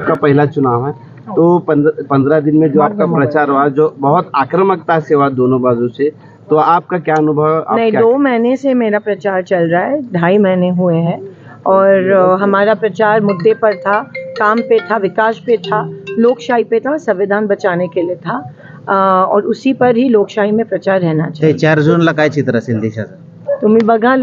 आपका पहला चुनाव है। तो पंद्रह दिन में जो आपका प्रचार हुआ जो बहुत आक्रामकता से हुआ दोनों बाजू से तो आपका क्या अनुभव नहीं क्या- दो महीने से मेरा प्रचार चल रहा है ढाई महीने हुए हैं। और हमारा प्रचार मुद्दे पर था काम पे था विकास पे था लोकशाही पे था संविधान बचाने के लिए था अ, और उसी पर ही लोकशाही में प्रचार रहना चाहिए। चार जूनला काय चित्र असेल देशाचं तुम्ही बघाल।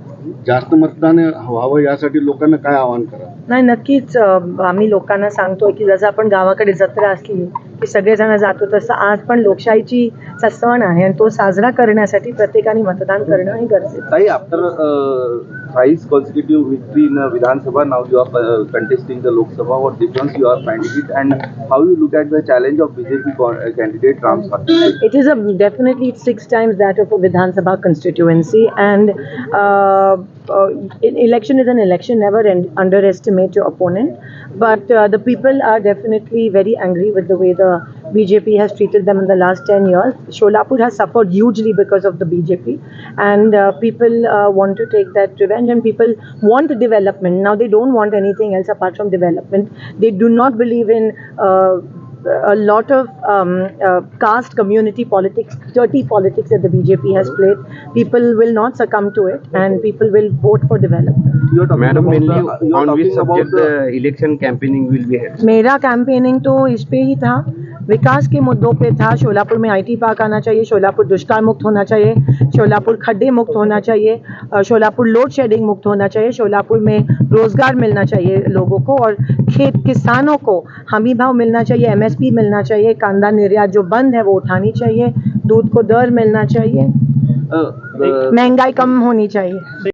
जास्त मतदान व्हावं यासाठी लोकांना काय आवाहन करा? नाही नक्कीच अ, आम्ही लोकांना सांगतोय की जसं आपण गावाकडे जत्रा असली की सगळेजण जातो तसं आज पण लोकशाहीची चा सण आहे आणि तो साजरा करण्यासाठी प्रत्येकाने मतदान करणं हे गरजेचं आहे. Sai, after uh, thrice consecutive victory in uh, Vidhan Sabha, now you are uh, contesting the Lok Sabha. What difference you are finding it, and how you look at the challenge of BJP con- uh, candidate Ram Swathi? It is a definitely it's six times that of a Vidhan Sabha constituency, and uh, uh, in- election is an election. Never en- underestimate your opponent. But uh, the people are definitely very angry with the way the BJP has treated them in the last ten years. Sholapur has suffered hugely because of the BJP, and uh, people uh, want to take that revenge. And people want development. Now they don't want anything else apart from development. They do not believe in. Uh, a lot of um, uh, caste community politics, dirty politics that the BJP has played. People will not succumb to it, and people will vote for development. You are talking Madam, about the, you are on which talking about subject the the election campaigning will be held? मेरा campaigning तो इस पे ही था विकास के मुद्दों पे था शोलापुर में आईटी पार्क आना चाहिए शोलापुर दुष्काल मुक्त होना चाहिए शोलापुर खड्डे मुक्त होना चाहिए शोलापुर लोड शेडिंग मुक्त होना चाहिए शोलापुर में रोज़गार मिलना चाहिए लोगों को और खेत किसानों को हमी भाव मिलना चाहिए एमएसपी मिलना चाहिए कांदा निर्यात जो बंद है वो उठानी चाहिए दूध को दर मिलना चाहिए। महँगाई कम होनी चाहिए।